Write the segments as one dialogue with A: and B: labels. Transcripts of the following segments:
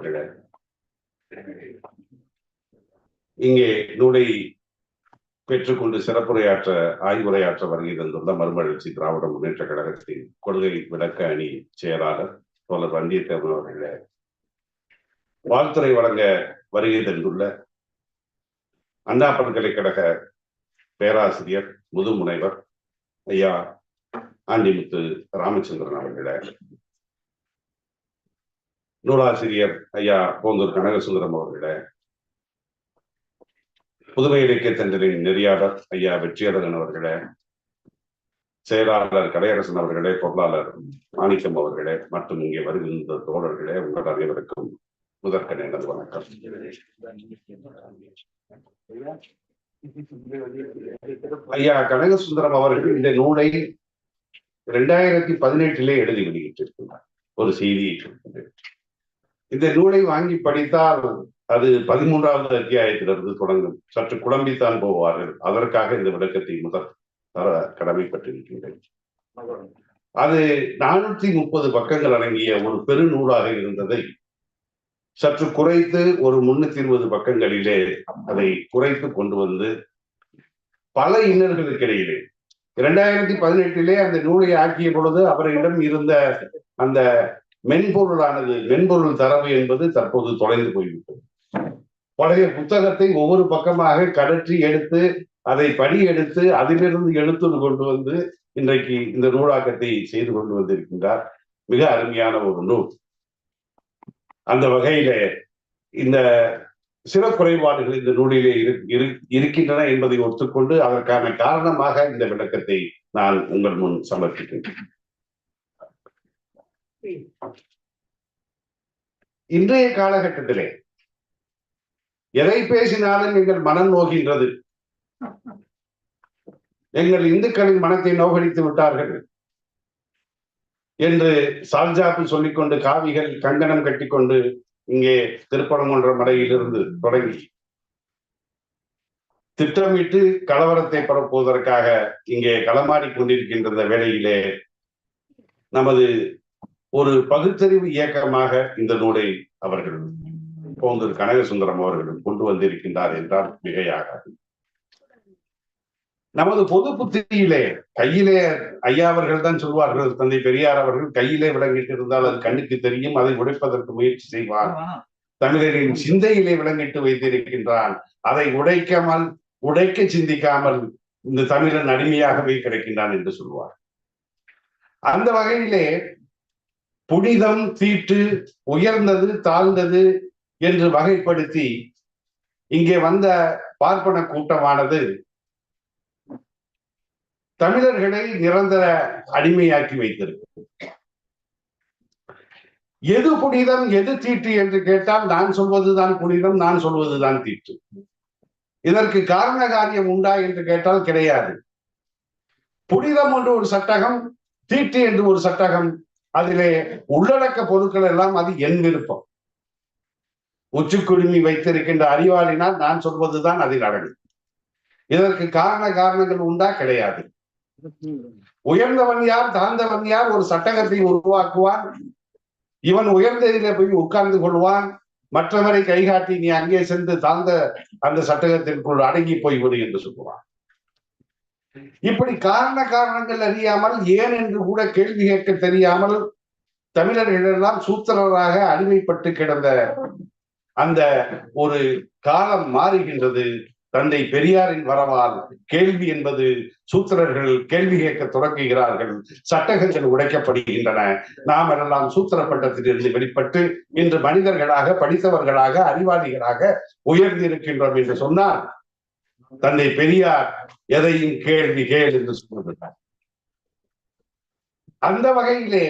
A: அவர்களே இங்கே நூலை பெற்றுக்கொண்டு சிறப்புரையாற்ற ஆய்வுரையாற்ற வருகை தந்துள்ள மறுமலர்ச்சி திராவிட முன்னேற்ற கழகத்தின் கொள்கை விளக்க அணி செயலாளர் தோழர் வந்தியத்தேவன் அவர்களே. வாழ்த்துறை வழங்க வருகை தந்துள்ள அண்ணா பல்கலைக்கழக பேராசிரியர் முதுமுனைவர் ஐயா ஆண்டிமுத்து ராமச்சந்திரன் அவர்களே. நூலாசிரியர் ஐயா போந்தூர் கனகசுந்தரம் அவர்களே. புதுவை இலக்கிய தண்டனின் நெறியாளர் ஐயா வெற்றியரகன் அவர்களே. செயலாளர் கலையரசன் அவர்களே பொருளாளர் மாணிக்கம் அவர்களே மற்றும் இங்கே வருகின்ற தோழர்களே உங்கள் அனைவருக்கும் முதற்கன் எனது வணக்கம். ஐயா கனகசுந்தரம் அவர்கள் இந்த நூலை இரண்டாயிரத்தி பதினெட்டிலே எழுதி வெளியிட்டிருக்கிறார். ஒரு செய்தியை இந்த நூலை வாங்கி படித்தால் அது பதிமூன்றாவது அத்தியாயத்திலிருந்து தொடங்கும். சற்று குழம்பித்தான் போவார்கள். அதற்காக இந்த விளக்கத்தை முதல் தர கடமைப்பட்டிருக்கின்றேன் அது நானூற்றி முப்பது பக்கங்கள் அடங்கிய ஒரு பெருநூலாக இருந்ததை சற்று குறைத்து ஒரு முன்னூத்தி இருபது பக்கங்களிலே அதை குறைத்து கொண்டு வந்து பல இன்னல்களுக்கு இடையிலே. இரண்டாயிரத்தி பதினெட்டிலே அந்த நூலை ஆக்கிய பொழுது அவரிடம் இருந்த அந்த மென்பொருளானது மென்பொருள் தரவு என்பது தற்போது தொலைந்து போய்விட்டது. பழைய புத்தகத்தை ஒவ்வொரு பக்கமாக கடற்றி எடுத்து அதை படி எடுத்து அதிலிருந்து எழுத்துரு கொண்டு வந்து இன்றைக்கு இந்த நூலாக்கத்தை செய்து கொண்டு வந்திருக்கின்றார். மிக அருமையான ஒரு நூல். அந்த வகையில இந்த சில குறைபாடுகள் இந்த நூலிலே இருக்கின்றன என்பதை ஒத்துக்கொண்டு அதற்கான காரணமாக இந்த விளக்கத்தை நான் உங்கள் முன் சமர்ப்பிக்கின்றேன். இன்றைய காலகட்டத்திலே எதை பேசினாலும் எங்கள் மனம் நோகின்றது. எங்கள் இந்துக்களின் மனத்தை நோகடித்து விட்டார்கள். என்று சால்ஜாப்பு சொல்லிக்கொண்டு காவிகள் கங்கணம் கட்டிக்கொண்டு இங்கே திருப்பரங்குன்ற மலையிலிருந்து தொடங்கி திட்டமிட்டு கலவரத்தை பரப்புவதற்காக இங்கே களமாடி கொண்டிருக்கின்ற வேளையிலே நமது ஒரு பகுத்தறிவு இயக்கமாக இந்த நூலை அவர்கள் போந்தூர் கனகசுந்தரம் அவர்கள் கொண்டு வந்திருக்கின்றார் என்றால் மிகையாகாது. நமது பொது புத்தியிலே கையிலே ஐயா அவர்கள் தான் சொல்வார்கள் தந்தை பெரியார் அவர்கள் கையிலே விளங்கிட்டு இருந்தால் அது கண்ணுக்கு தெரியும் அதை உடைப்பதற்கு முயற்சி செய்வார். தமிழரின் சிந்தையிலே விளங்கிட்டு வைத்திருக்கின்றான். அதை உடைக்காமல் உடைக்க சிந்திக்காமல் இந்த தமிழன் அடிமையாகவே கிடைக்கின்றான் என்று சொல்வார். அந்த வகையிலே புனிதம் தீட்டு உயர்ந்தது தாழ்ந்தது என்று வகைப்படுத்தி இங்கே வந்த பார்ப்பன கூட்டமானது தமிழர்களை நிரந்தர அடிமையாக்கி வைத்திருக்கு எது புனிதம் எது தீட்டு என்று கேட்டால் நான் சொல்வதுதான் புனிதம் நான் சொல்வதுதான் தீட்டு. இதற்கு காரண காரியம் உண்டா என்று கேட்டால் கிடையாது. புனிதம் என்று ஒரு சட்டகம் தீட்டு என்று ஒரு சட்டகம் அதிலே உள்ளடக்க பொருட்கள் எல்லாம் அது என் விருப்பம். உச்சுக்குடுமி வைத்திருக்கின்ற அறிவாளினால் நான் சொல்வதுதான் அதில் அடங்கும் இதற்கு காரண காரணங்கள் உண்டா? கிடையாது. உயர்ந்தவன் யார் தாழ்ந்தவன் யார்? ஒரு சட்டகத்தை உருவாக்குவான். இவன் உயர்ந்ததிலே போய் உட்கார்ந்து கொள்வான். மற்றவரை கைகாட்டி நீ அங்கே சென்று தாழ்ந்த அந்த சட்டகத்திற்குள் அடங்கி போய்விடு என்று சொல்லுவான். இப்படி காரண காரணங்கள் அறியாமல் ஏன் என்று கூட கேள்வி கேட்க தெரியாமல் தமிழர்களெல்லாம் சூத்திரராக அடிமைப்பட்டு கிடந்த அந்த ஒரு காலம் மாறுகின்றது. தந்தை பெரியாரின் வரவால் கேள்வி என்பது சூத்திரர்கள் கேள்வி கேட்க தொடங்குகிறார்கள். சட்டகங்கள் உடைக்கப்படுகின்றன. நாம் எல்லாம் சூத்திர பட்டத்திலிருந்து வெளிப்பட்டு இன்று மனிதர்களாக படித்தவர்களாக அறிவாளிகளாக உயர்ந்திருக்கின்றோம் என்று சொன்னால் தன்னை பெரியார் எதையும் கேள்வி கேள் என்று சொல்லுகிறார் அந்த வகையிலே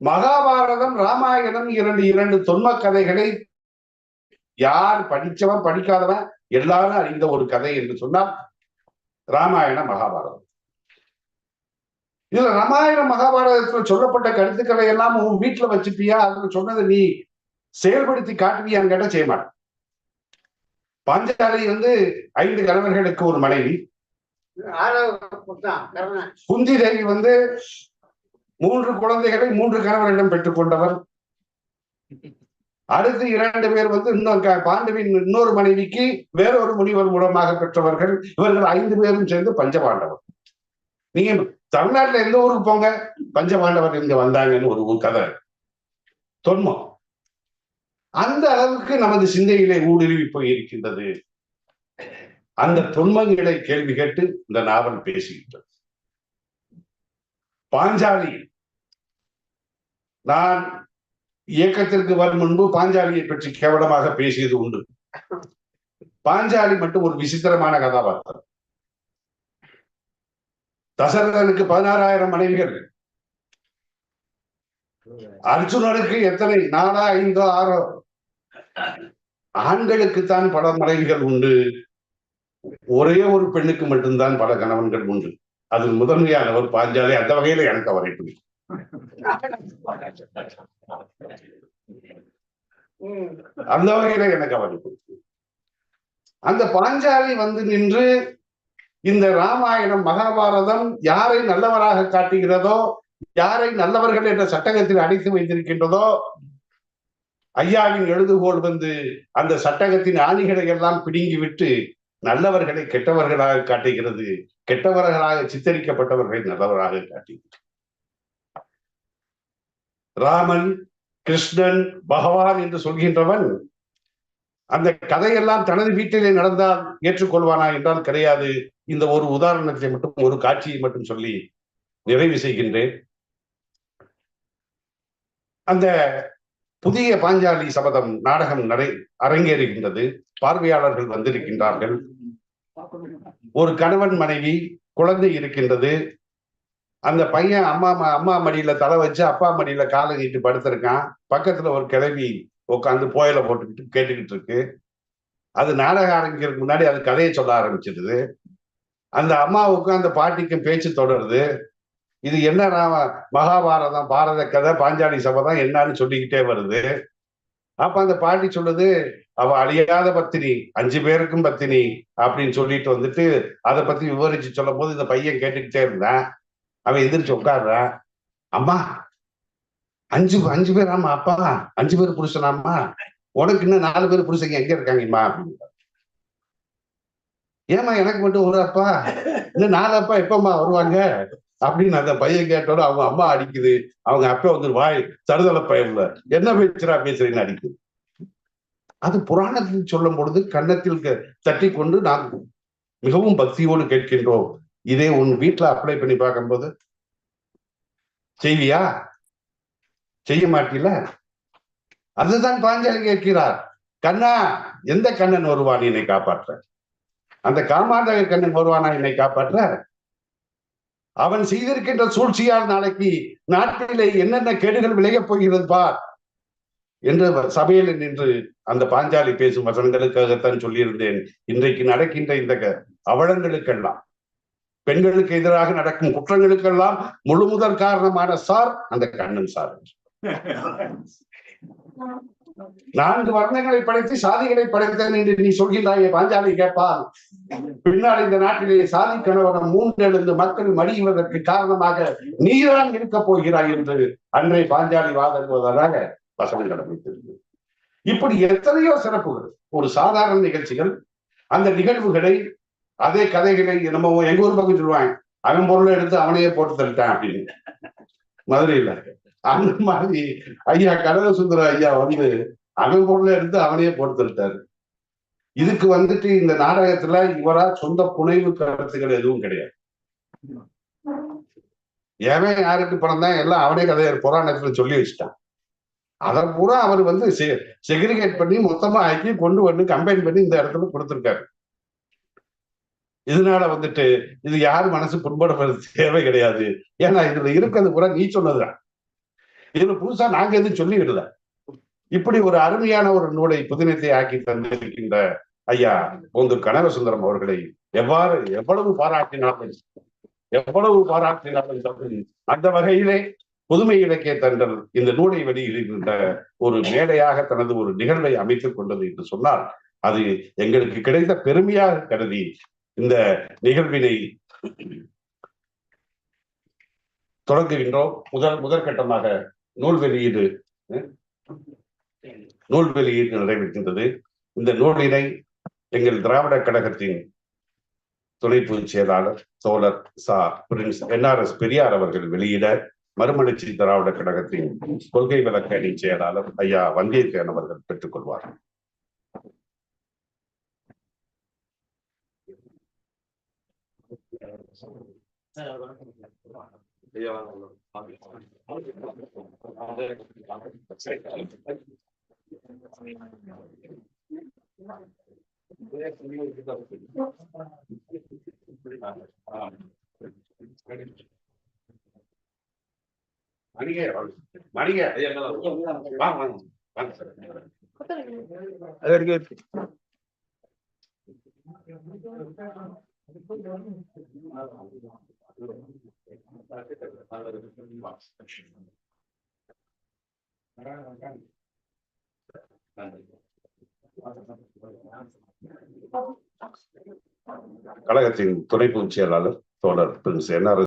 A: மகாபாரதம் ராமாயணம் இரண்டு இரண்டு தொன்ம கதைகளை யார் படிச்சவன் படிக்காதவன் எல்லாரும் அறிந்த ஒரு கதை என்று சொன்னால் ராமாயண மகாபாரதம். இதுல ராமாயண மகாபாரதத்துல சொல்லப்பட்ட கருத்துக்களை எல்லாம் உன் வீட்டுல வச்சுப்பியா? அதுல சொன்னதை நீ செயல்படுத்தி காட்டுவியான்னு கேட்டா செய்ய மாட்டேன். பாஞ்சாலி வந்து ஐந்து கணவர்களுக்கு ஒரு மனைவி. குந்தி தேவி வந்து மூன்று குழந்தைகளை மூன்று கணவரிடம் பெற்றுக் கொண்டவர். அடுத்து இரண்டு பேர் வந்து இன்னும் பாண்டுவின் இன்னொரு மனைவிக்கு வேறொரு முனிவர் மூலமாக பெற்றவர்கள். இவர்கள் ஐந்து பேரும் சேர்ந்து பஞ்சபாண்டவர். நீங்க தமிழ்நாட்டுல எந்த ஊருக்கு போங்க? பஞ்சபாண்டவர் இங்க வந்தாங்கன்னு ஒரு கதை. தொன்மம். அந்த அளவுக்கு நமது சிந்தையிலே ஊடுருவி போய் இருக்கின்றது அந்த தொன்மங்களை கேள்வி கேட்டு இந்த நாவல் பேசுகின்றது. பாஞ்சாலி. நான் இயக்கத்திற்கு வரும் முன்பு பாஞ்சாலியை பற்றி கேவலமாக பேசியது உண்டு. பாஞ்சாலி மட்டும் ஒரு விசித்திரமான கதாபாத்திரம். தசரதனுக்கு பதினாறாயிரம் மனைவிகள். அர்ஜுனனுக்கு எத்தனை? நாலா ஐந்தோ ஆறோ? ஆண்களுக்குத்தான் பல மனைவிகள் உண்டு. ஒரே ஒரு பெண்ணுக்கு மட்டும்தான் பல கணவன்கள் உண்டு. அதில் முதன்மையானவர் பாஞ்சாலி அந்த வகையில எனக்கு அவரை பிடிக்கும். அந்த வகையில எனக்கு அவரை பிடிக்கும். அந்த பாஞ்சாலி வந்து நின்று இந்த ராமாயணம் மகாபாரதம் யாரை நல்லவராக காட்டுகிறதோ யாரை நல்லவர்கள் என்ற சட்டகத்தில் அடைத்து வைத்திருக்கின்றதோ ஐயாவின் எழுதுகோள் வந்து அந்த சட்டகத்தின் ஆணிகளை எல்லாம் பிடுங்கிவிட்டு நல்லவர்களை கெட்டவர்களாக காட்டுகிறது. கெட்டவர்களாக சித்தரிக்கப்பட்டவர்களை நல்லவராக காட்டுகிறது. ராமன் கிருஷ்ணன் பகவான் என்று சொல்கின்றவன் அந்த கதையெல்லாம் தனது வீட்டிலே நடந்தால் ஏற்றுக்கொள்வானா என்றால் கிடையாது. இந்த ஒரு உதாரணத்தை மட்டும் ஒரு காட்சியை மட்டும் சொல்லி நிறைவு செய்கின்றேன். அந்த புதிய பாஞ்சாலி சபதம் நாடகம் நடை அரங்கேறுகின்றது. பார்வையாளர்கள் வந்திருக்கின்றார்கள். ஒரு கணவன் மனைவி குழந்தை இருக்கின்றது. அந்த பையன் அம்மா ம- அம்மா மடியில தலை வச்சு அப்பா மடியில காலை நீட்டு படுத்திருக்கான். பக்கத்துல ஒரு கிளவி உட்காந்து போயில போட்டுக்கிட்டு கேட்டுக்கிட்டு இருக்கு. அது நாடகம் ஆரம்பிக்கிறதுக்கு முன்னாடி அது கதையை சொல்ல ஆரம்பிச்சிடுது. அந்த அம்மாவுக்கும் அந்த பாட்டிக்கும் பேச்சு தொடருது. இது என்ன ராம மகாபாரதம் பாரத கதை பாஞ்சாலி சபதம் என்னன்னு சொல்லிக்கிட்டே வருது. அப்ப அந்த பாட்டி சொல்லுது அவ அழியாத பத்தினி அஞ்சு பேருக்கும் பத்தினி அப்படின்னு சொல்லிட்டு வந்துட்டு அதை பத்தி விவரிச்சு சொல்லும் போது இந்த பையன் கேட்டுக்கிட்டே இருந்தான். அவன் எதிர்த்து உட்காடுறான் அம்மா அஞ்சு அஞ்சு பேர் ஆமா அப்பா அஞ்சு பேர் புருஷனாம்மா உனக்கு இன்னும் நாலு பேர் புருஷங்க எங்க இருக்காங்கம்மா? அப்படின்னு ஏமா எனக்கு மட்டும் ஒரு அப்பா இன்னும் நாலு அப்பா எப்பம்மா வருவாங்க? அப்படின்னு அந்த பையன் கேட்டோட அவங்க அம்மா அடிக்குது. அவங்க அப்பா வந்து வாய் தருதலை பயன்ல என்ன பேசுறா? பேசுறேன்னு அடிக்குது. அது புராணத்தில் சொல்லும் பொழுது கன்னத்தில் க- தட்டி கொண்டு நாம் மிகவும் பக்தியோடு கேட்கின்றோம். இதே உன் வீட்டுல அப்ளை பண்ணி பார்க்கும்போது செய்வியா? செய்ய மாட்டீல? அதுதான் பாஞ்சாலி கேட்கிறார். கண்ணா எந்த கண்ணன் வருவான் என்னை காப்பாற்ற? அந்த காமாண்டக கண்ணன் வருவானா என்னை காப்பாற்ற? அவன் செய்திருக்கின்ற சூழ்ச்சியால் நாளைக்கு நாட்டிலே என்னென்ன கேடுகள் விளையப் போகிறது பார் என்று சபையில் நின்று அந்த பாஞ்சாலி பேசும் வசனங்களுக்காகத்தான் சொல்லியிருந்தேன். இன்றைக்கு நடக்கின்ற இந்த அவலங்களுக்கெல்லாம் பெண்களுக்கு எதிராக நடக்கும் குற்றங்களுக்கெல்லாம் முழு முதல் காரணமான சார் அந்த கண்ணன் சார். நான்கு வர்ணங்களை படைத்து சாதிகளை படைத்தேன் என்று நீ சொல்கின்றாயே பாஞ்சாலி கேட்பால் பின்னால் இந்த நாட்டிலே சாதி கணவனம் மூன்றெழுந்து மக்கள் மடியுவதற்கு காரணமாக நீதான் இருக்க போகிறாய் என்று அன்றை பாஞ்சாலி வாதங்குவதாக வசனங்கள் அமைத்திருந்தது இப்படி எத்தனையோ சிறப்புகள் ஒரு சாதாரண நிகழ்ச்சிகள் அந்த நிகழ்வுகளை அதே கதைகளை நம்ம எங்க ஊர் பக்கம் சொல்லுவாங்க அவன் பொருளை எடுத்து அவனையே போட்டு தள்ளிட்டான் அப்படின்னு. மதுரையில. அந்த மாதிரி ஐயா கனக சுந்தர ஐயா வந்து அவன் பொருளை எடுத்து அவனையே பொறுத்துட்டாரு இதுக்கு வந்துட்டு இந்த நாடகத்துல இவரா சொந்த புனைவு கருத்துக்கள் எதுவும் கிடையாது. எவன் யாருக்கு பணம் தான் எல்லாம் அவனே கதையை புராணத்துல சொல்லி வச்சுட்டான். அதை பூரா அவர் வந்து செக்ரிகேட் பண்ணி மொத்தமா ஆக்கி கொண்டு வந்து கம்பைன் பண்ணி இந்த இடத்துல கொடுத்துருக்காரு. இதனால வந்துட்டு இது யார் மனசு புண்படுறது தேவை கிடையாது. ஏன்னா இதுல இருக்கிறது பூரா நீ சொன்னதுதான். இதுல புதுசா நாங்க எதுவும் சொல்லிவிடல. இப்படி ஒரு அருமையான ஒரு நூலை புதினத்தை ஆக்கி தந்திருக்கின்ற ஐயா போந்து கனகசுந்தரம் அவர்களை எவ்வாறு எவ்வளவு பாராட்டினாலும் எவ்வளவு பாராட்டினாலும் அந்த வகையிலே புதுமை இலக்கிய தண்டல் இந்த நூலை வெளியிடுகின்ற ஒரு மேடையாக தனது ஒரு நிகழ்வை அமைத்துக் கொண்டது என்று சொன்னால் அது எங்களுக்கு கிடைத்த பெருமையாக கருதி இந்த நிகழ்வினை தொடங்குகின்றோம். முதல் முதற்கட்டமாக நூல் வெளியீடு நூல் வெளியீடு நடைபெறுகின்றது. இந்த நூலினை எங்கள் திராவிட கழகத்தின் துணை பொதுச் செயலாளர் தோழர் சா. பிரின்ஸ் என்ஆர்எஸ் பெரியார் அவர்கள் வெளியிட மறுமலர்ச்சி திராவிட கழகத்தின் கொள்கை விளக்க அணி செயலாளர் ஐயா வந்தியத்தேன் அவர்கள் பெற்றுக் வணக்கம். மணிகே மணிகே வாங்க வாங்க. வாங்க சார் கழகத்தின் துணை பொதுச் செயலாளர் தோழர் பிரின்ஸ் என்ஆர்